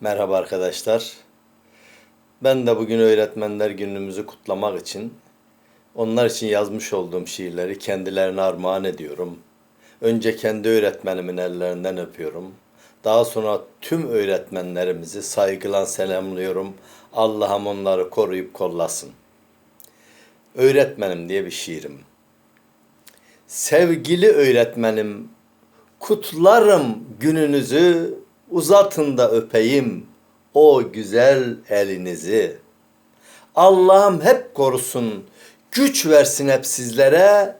Merhaba arkadaşlar. Ben de bugün öğretmenler günümüzü kutlamak için onlar için yazmış olduğum şiirleri kendilerine armağan ediyorum. Önce kendi öğretmenimin ellerinden öpüyorum. Daha sonra tüm öğretmenlerimizi saygıyla selamlıyorum. Allah'ım onları koruyup kollasın. Öğretmenim diye bir şiirim. Sevgili öğretmenim, kutlarım gününüzü, uzatın da öpeyim o güzel elinizi. Allah'ım hep korusun, güç versin hep sizlere.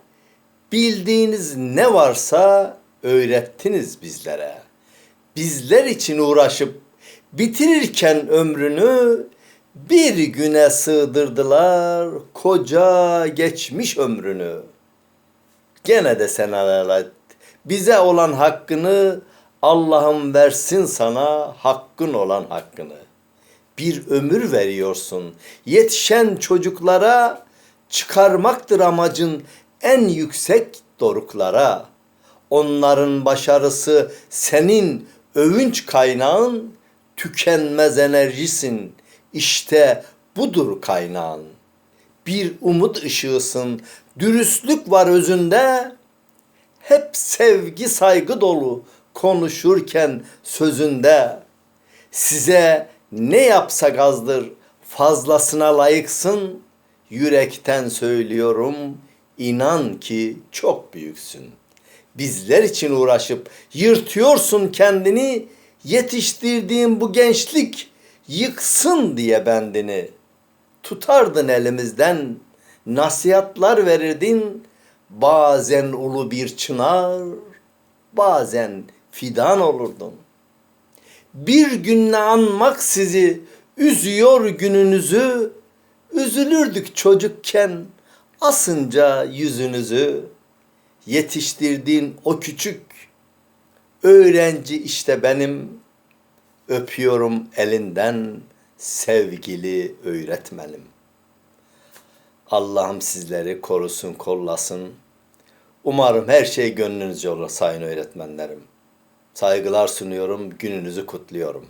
Bildiğiniz ne varsa öğrettiniz bizlere. Bizler için uğraşıp bitirirken ömrünü bir güne sığdırdılar koca geçmiş ömrünü. Gene de sen helal. Bize olan hakkını Allah'ım versin sana hakkın olan hakkını. Bir ömür veriyorsun. Yetişen çocuklara çıkarmaktır amacın en yüksek doruklara. Onların başarısı senin övünç kaynağın, tükenmez enerjisin. İşte budur kaynağın bir umut ışığısın. Dürüstlük var özünde. Hep sevgi saygı dolu konuşurken sözünde. Size ne yapsak azdır fazlasına layıksın. Yürekten söylüyorum inan ki çok büyüksün. Bizler için uğraşıp yırtıyorsun kendini. Yetiştirdiğin bu gençlik yıksın diye bendini.'' tutardın elimizden, nasihatlar verirdin, bazen ulu bir çınar, bazen fidan olurdun. Bir günle anmak sizi üzüyor gününüzü, üzülürdük çocukken asınca yüzünüzü. Yetiştirdiğin o küçük öğrenci işte benim öpüyorum elinden sevgili öğretmenim. Allah'ım sizleri korusun, kollasın. Umarım her şey gönlünüzce olur sayın öğretmenlerim. Saygılar sunuyorum, gününüzü kutluyorum.